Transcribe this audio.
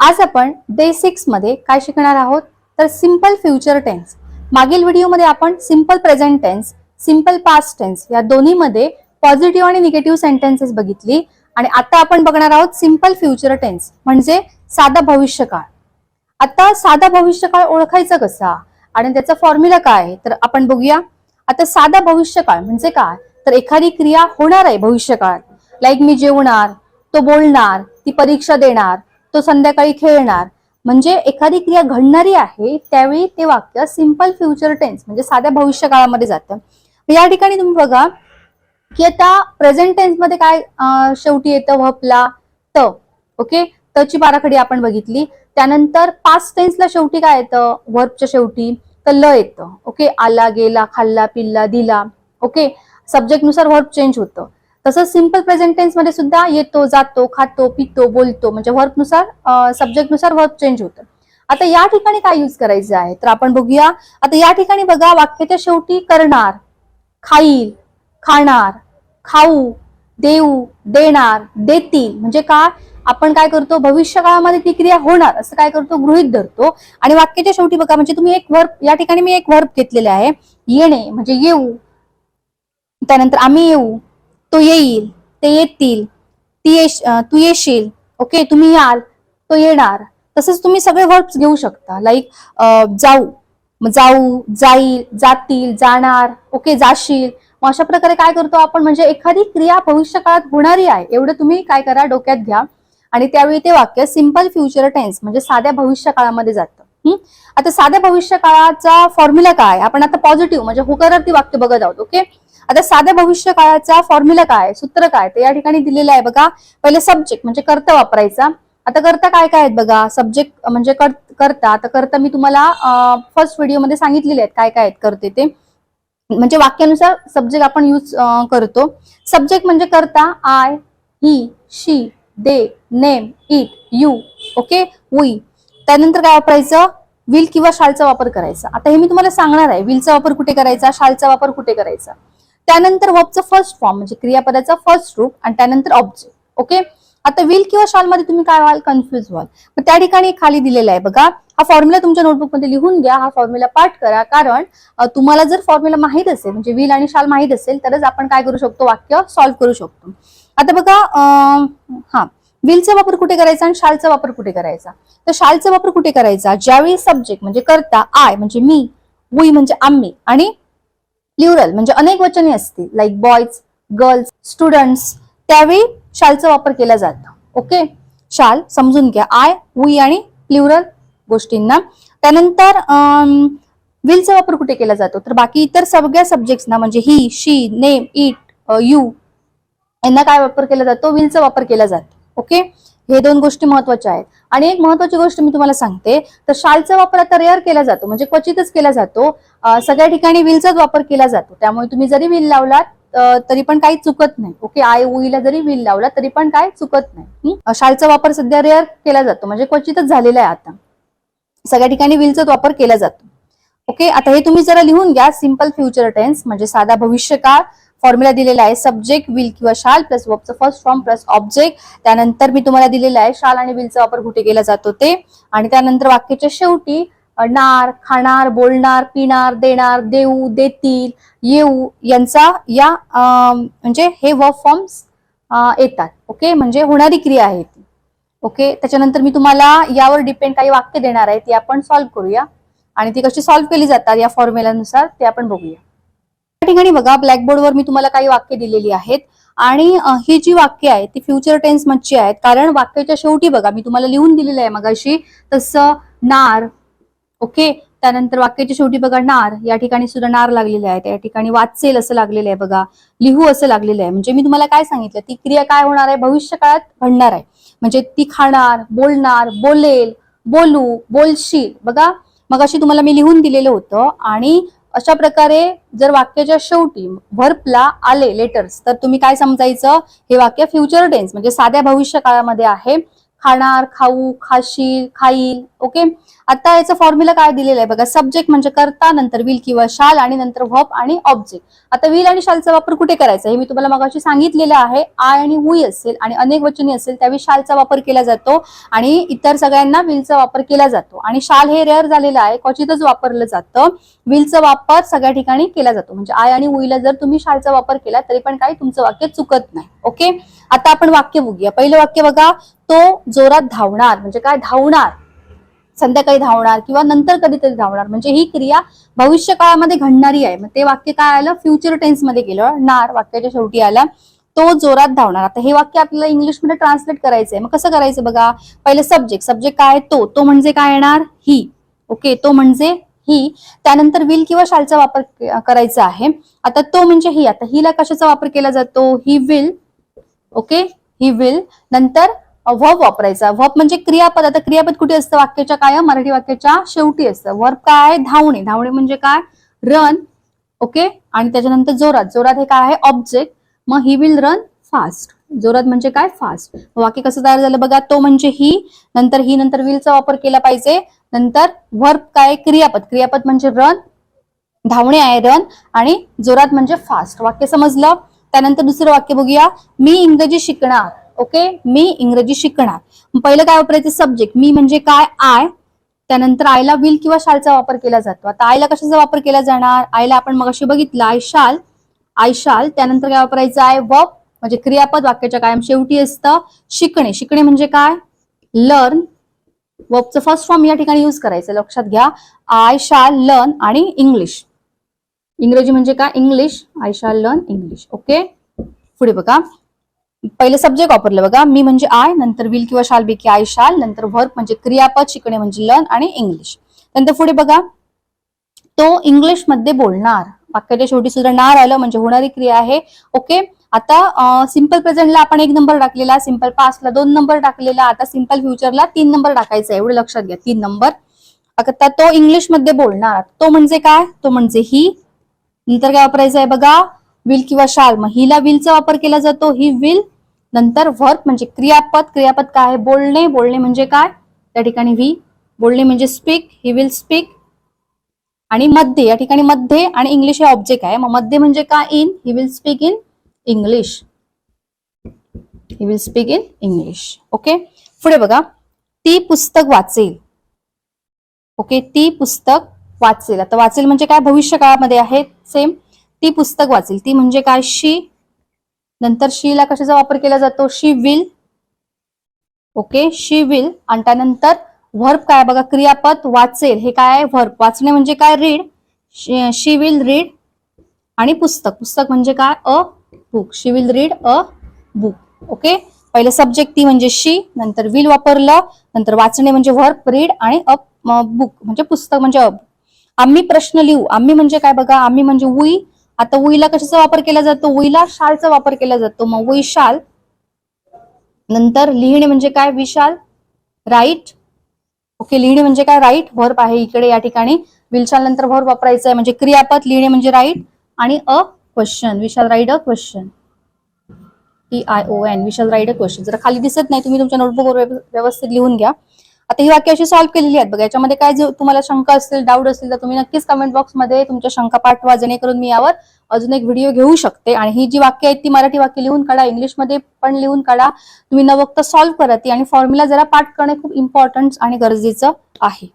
आज आपण डे सिक्समध्ये काय शिकणार आहोत? तर सिंपल फ्युचर टेन्स मागील व्हिडिओमध्ये आपण simple present tense simple past tense या दोन्हीमध्ये पॉझिटिव्ह आणि निगेटिव्ह सेंटेन्सेस बघितली. आणि आता आपण बघणार आहोत सिंपल फ्युचर टेन्स म्हणजे साधा भविष्यकाळ. आता साधा भविष्यकाळ ओळखायचा कसा? आणि त्याचा फॉर्म्युला काय आहे? तर आपण बघूया. आता साधा भविष्यकाळ म्हणजे काय? तर एखादी क्रिया होणार आहे भविष्यकाळात लाईक मी जेवणार तो बोलणार ती परीक्षा देणार तो संध्याकाळी खेळणार. म्हणजे एखादी क्रिया घडणारी आहे त्यावेळी ते वाक्य सिंपल फ्युचर टेन्स म्हणजे साध्या भविष्य काळामध्ये जातं या ठिकाणी तुम्ही बघा की आता प्रेझेंट टेन्समध्ये काय शेवटी येतं? व्हपला त. ओके? तची बाराखडी आपण बघितली. त्यानंतर पास्ट टेन्सला शेवटी काय येतं? व्हर्बच्या शेवटी. तर ल येतं. ओके? आला गेला खाल्ला पिल्ला दिला. ओके? सब्जेक्टनुसार चेंज होतं. तसंच सिंपल प्रेझेंट टेन्समध्ये सुद्धा येतो जातो खातो पितो बोलतो. म्हणजे वर्कनुसार सब्जेक्टनुसार वर्क चेंज होतं. आता या ठिकाणी काय यूज करायचं आहे? तर आपण बघूया. आता या ठिकाणी बघा वाक्याच्या शेवटी करणार खाईल खाणार खाऊ देऊ देणार देतील. म्हणजे काय? आपण काय करतो? भविष्य काळामध्ये ती क्रिया होणार असं काय करतो? गृहित धरतो. आणि वाक्याच्या शेवटी बघा म्हणजे तुम्ही एक वर्ब या ठिकाणी मी एक वर्ब घेतलेले आहे. येणे म्हणजे येऊ. त्यानंतर आम्ही येऊ. तो येईल ते येतील ती येश तू येशील ओके तुम्ही याल तो येणार. तसंच तुम्ही सगळे वर्ब्स घेऊ शकता. लाईक जाऊ जाऊ जाईल जातील जाणार ओके जाशील. मग अशा प्रकारे काय करतो आपण? म्हणजे एखादी क्रिया भविष्य काळात होणारी आहे एवढं तुम्ही काय करा डोक्यात घ्या. आणि त्यावेळी ते वाक्य सिंपल फ्युचर टेन्स म्हणजे साध्या भविष्य काळामध्ये जातं आता साध्या भविष्य काळाचा फॉर्म्युला काय? आपण आता पॉझिटिव्ह म्हणजे होकारार्थी वाक्य बघत आहोत ओके? आता साध्या भविष्य काळाचा फॉर्म्युला काय सूत्र काय ते या ठिकाणी दिलेलं आहे बघा. पहिले सब्जेक्ट म्हणजे कर्ता वापरायचा. आता करता काय काय आहेत बघा? सब्जेक्ट म्हणजे करता आता करता मी तुम्हाला फर्स्ट व्हिडिओमध्ये सांगितलेले आहेत काय काय आहेत करते ते. म्हणजे वाक्यानुसार सब्जेक्ट आपण यूज करतो. सब्जेक्ट म्हणजे करता I he she they name it you okay we त्यानंतर काय वापरायचं? विल किंवा शालचा वापर करायचा. आता हे मी तुम्हाला सांगणार आहे. विलचा वापर कुठे करायचा? शालचा वापर कुठे करायचा? त्यानंतर वर्बचं फर्स्ट फॉर्म म्हणजे क्रियापदाचा फर्स्ट रूप आणि त्यानंतर ऑब्जेक्ट ओके आता विल किंवा शाल मध्ये तुम्ही काय व्हाल? कन्फ्युज व्हाल. मग त्या ठिकाणी खाली दिलेला आहे बघा. हा फॉर्म्युला तुमच्या नोटबुकमध्ये लिहून घ्या. हा फॉर्म्युला पाठ करा. कारण तुम्हाला जर फॉर्म्युला माहीत असेल म्हणजे विल आणि शाल माहीत असेल तरच आपण काय करू शकतो? वाक्य सॉल्व्ह करू शकतो. आता बघा हा. विलचा वापर कुठे करायचा आणि शालचा वापर कुठे करायचा? तर शालचा वापर कुठे करायचा? ज्यावेळी सब्जेक्ट म्हणजे करता आय म्हणजे मी वी म्हणजे आम्ही आणि प्ल्युरल म्हणजे अनेक वचने असतील लाईक बॉयज गर्ल्स स्टुडंट्स त्यावेळी शालचा वापर केला जातो. ओके शाल समजून घ्या. आय वी आणि प्ल्युरल गोष्टींना. त्यानंतर विलचा वापर कुठे केला जातो? तर बाकी इतर सगळ्या सब्जेक्ट्सना म्हणजे he she name it you यांना काय वापर केला जातो? विलचा वापर केला जातो. ओके हे दोन गोष्टी महत्त्वाच्या आहेत. आणि एक महत्वाची गोष्ट मी तुम्हाला सांगते तर शालचा वापर आता रेअर केला जातो म्हणजे क्वचितच केला जातो. सगळ्या ठिकाणी विलचाच वापर केला जातो. त्यामुळे तुम्ही जरी विल लावलात तरी पण काही चुकत नाही. ओके आय ओईला जरी विल लावला तरी पण काय चुकत नाही. शालचा वापर सध्या रेअर केला जातो म्हणजे क्वचितच झालेला आहे आता. सगळ्या ठिकाणी विलचाच वापर केला जातो. ओके आता हे तुम्ही जरा लिहून घ्या सिंपल फ्युचर टेन्स म्हणजे साधा भविष्यकाळ फॉर्म्युला दिलेला आहे सब्जेक्ट विल किंवा शाल प्लस वर्बचं फर्स्ट फॉर्म प्लस ऑब्जेक्ट त्यानंतर मी तुम्हाला दिलेला आहे शाल आणि विलचा वापर कुठे केला जातो ते. आणि त्यानंतर वाक्याच्या शेवटी नार खाणार बोलणार पिणार देणार देऊ देतील येऊ यांचा या म्हणजे हे वर्ब फॉर्म्स येतात. ओके म्हणजे होणारी क्रिया आहे ती. ओके त्याच्यानंतर मी तुम्हाला यावर डिपेंड काही वाक्य देणार आहे ती आपण सॉल्व्ह करूया. आणि ती कशी सॉल्व्ह केली जातात या फॉर्म्युलानुसार ते आपण बघूया. ठिकाणी बघा ब्लॅकबोर्डवर मी तुम्हाला काही वाक्य दिलेली आहेत. आणि ही जी वाक्य आहेत ती फ्युचर टेन्स मधची आहेत. कारण वाक्याच्या शेवटी बघा मी तुम्हाला लिहून दिलेलं आहे मगाशी तसं नार ओके? त्यानंतर वाक्याच्या शेवटी बघा नार या ठिकाणी सुद्धा नार लागलेले आहे त्या ठिकाणी वाचेल असं लागलेलं आहे बघा. लिहू असं लागलेलं आहे. म्हणजे मी तुम्हाला काय सांगितलं ती क्रिया काय होणार आहे? भविष्य काळात घडणार आहे. म्हणजे ती खाणार बोलणार बोलेल बोलू बोलशील. बघा मग अशी तुम्हाला मी लिहून दिलेलं होतं. आणि अशा प्रकारे जर वाक्याच्या शेवटी व्हर्पला आले लेटर्स तर तुम्ही काय समजायचं? हे वाक्य फ्युचर टेन्स म्हणजे साध्या भविष्य काळामध्ये आहे. खाणार खाऊ खाशील खाईल ओके आता याचं फॉर्म्युला काय दिलेलं आहे? बघा सब्जेक्ट म्हणजे करता नंतर विल किंवा शाल आणि नंतर व्हब आणि ऑब्जेक्ट आता विल आणि शालचा वापर कुठे करायचा हे मी तुम्हाला मगाशी सांगितलेलं आहे. आय आणि हुई असेल आणि अनेक वचनी असेल त्यावेळी शालचा वापर केला जातो आणि इतर सगळ्यांना विलचा वापर केला जातो. आणि शाल हे रेअर झालेलं आहे क्वचितच वापरलं जातं. विलचा वापर सगळ्या ठिकाणी केला जातो. म्हणजे आय आणि हुईला जर तुम्ही शालचा वापर केला तरी पण काही तुमचं वाक्य चुकत नाही. ओके आता आपण वाक्य बघूया. पहिलं वाक्य बघा तो जोरात धावणार. म्हणजे काय? धावणार. संध्याकाळी धावणार किंवा नंतर कधीतरी धावणार. म्हणजे ही क्रिया भविष्य काळामध्ये घडणारी आहे. मग ते वाक्य काय आलं? फ्युचर टेन्समध्ये गेलं. नार वाक्याच्या शेवटी आला. तो जोरात धावणार. आता हे वाक्य आपल्याला इंग्लिशमध्ये ट्रान्सलेट करायचंय. मग कसं करायचं बघा? पहिलं सब्जेक्ट सब्जेक्ट काय तो. तो म्हणजे काय येणार? ही ओके तो म्हणजे ही त्यानंतर विल किंवा शालचा वापर करायचा आहे. आता तो म्हणजे ही आता हिला कशाचा वापर केला जातो? ही विल ओके ही विल नंतर व्हर्ब वापरायचा. व्हर्ब म्हणजे क्रियापद. आता क्रियापद कुठे असतं? वाक्याच्या काय? मराठी वाक्याच्या शेवटी असतं. व्हर्ब काय? आहे? धावणे. धावणे म्हणजे काय? रन ओके आणि त्याच्यानंतर जोरात. जोरात हे काय आहे? ऑब्जेक्ट मग ही विल रन फास्ट जोरात म्हणजे काय? फास्ट वाक्य कसं तयार झालं बघा? तो म्हणजे ही नंतर ही नंतर विलचा वापर केला पाहिजे. नंतर व्हर्ब काय? क्रियापद. क्रियापद म्हणजे रन धावणे आहे रन आणि जोरात म्हणजे फास्ट वाक्य समजलं? त्यानंतर दुसरं वाक्य बघूया. मी इंग्रजी शिकणार. ओके मी इंग्रजी शिकणार. पहिलं काय वापरायचं? सब्जेक्ट मी म्हणजे काय? आय त्यानंतर आयला विल किंवा शालचा वापर केला जातो. आता आयला कशाचा वापर केला जाणार? आयला आपण मग अशी बघितलं आय शाल आय शाल त्यानंतर काय वापरायचं? आहे वप म्हणजे क्रियापद वाक्याच्या कायम शेवटी असतं शिकणे. शिकणे म्हणजे काय? लर्न वर्बचं फर्स्ट फॉर्म या ठिकाणी यूज करायचं. लक्षात घ्या. आय शाल लर्न आणि इंग्लिश इंग्रजी म्हणजे काय? English I shall learn English okay पुढे बघा. पहिले सब्जेक्ट वापरलं बघा. मी म्हणजे आय नंतर विल किंवा शाल बी की आय शाल नंतर वर्क म्हणजे क्रियापद शिकणे म्हणजे लर्न आणि इंग्लिश नंतर पुढे बघा. तो इंग्लिशमध्ये बोलणार. वाक्याच्या शेवटी सुद्धा नार आलं म्हणजे होणारी क्रिया आहे. ओके आता सिंपल प्रेझेंटला आपण एक नंबर टाकलेला सिंपल पास्टला दोन नंबर टाकलेला आता सिंपल फ्युचरला तीन नंबर टाकायचा आहे. एवढं लक्षात घ्या तीन नंबर आता तो इंग्लिशमध्ये बोलणार. तो म्हणजे काय? तो म्हणजे ही नंतर काय वापरायचं आहे बघा? विल किंवा शाल. मग हिला विलचा वापर केला जातो. ही विल नंतर वर्क म्हणजे क्रियापद. क्रियापद काय आहे? बोलणे. बोलणे म्हणजे काय? त्या ठिकाणी व्ही बोलणे म्हणजे स्पीक ही विल स्पीक आणि मध्ये. या ठिकाणी मध्ये आणि इंग्लिश हे ऑब्जेक्ट आहे. मग मध्ये म्हणजे काय? In he will speak in English he will speak in English okay पुढे बघा. ती पुस्तक वाचेल. ओके ती पुस्तक वाचेल. आता वाचेल म्हणजे काय? भविष्य काळामध्ये आहे. सेम ती पुस्तक वाचेल. ती म्हणजे काय? शी नंतर शीला कशाचा वापर केला जातो? She will. Okay she will. आणि त्यानंतर व्हर्ब काय? बघा क्रियापद वाचेल. हे काय आहे? व्हर्ब. वाचणे म्हणजे काय? रीड. शी विल रीड आणि पुस्तक. पुस्तक म्हणजे काय? A book. She will read a book. Okay? पहिलं सब्जेक्ट ती म्हणजे शी नंतर विल वापरलं नंतर वाचणे म्हणजे व्हर्ब रीड आणि अ बुक. म्हणजे पुस्तक म्हणजे अ आम्ही प्रश्न लिहू. आम्ही म्हणजे काय? बघा आम्ही म्हणजे उई आता उईला कशाचा वापर केला जातो? उईला शालचा वापर केला जातो. मग उई शाल नंतर लिहिणे म्हणजे काय? विशाल राईट. ओके लिहिणे म्हणजे काय? राईट व्हर्ब आहे इकडे या ठिकाणी. विलशाल नंतर व्हर्ब वापरायचं आहे म्हणजे क्रियापद लिहिणे म्हणजे राईट. आणि a question we shall write a question T I O N we shall write a question जर खाली दिसत नाही तुम्ही तुमच्या नोटबुकवर व्यवस्थित लिहून घ्या. आता ही वाक्य अशी सॉल्व्ह केलेली आहेत. बघा याच्यामध्ये काय जे तुम्हाला शंका असतील डाऊट असतील तर तुम्ही नक्कीच कमेंट बॉक्समध्ये तुमच्या शंका पाठवा. जेणेकरून मी यावर अजून एक व्हिडिओ घेऊ शकते. आणि ही जी वाक्य आहेत ती मराठी वाक्य लिहून काढा इंग्लिशमध्ये पण लिहून काढा. तुम्ही न बघता सॉल्व्ह करा ती. आणि फॉर्म्युला जरा पाठ करणे खूप इम्पॉर्टंट आणि गरजेचं आहे.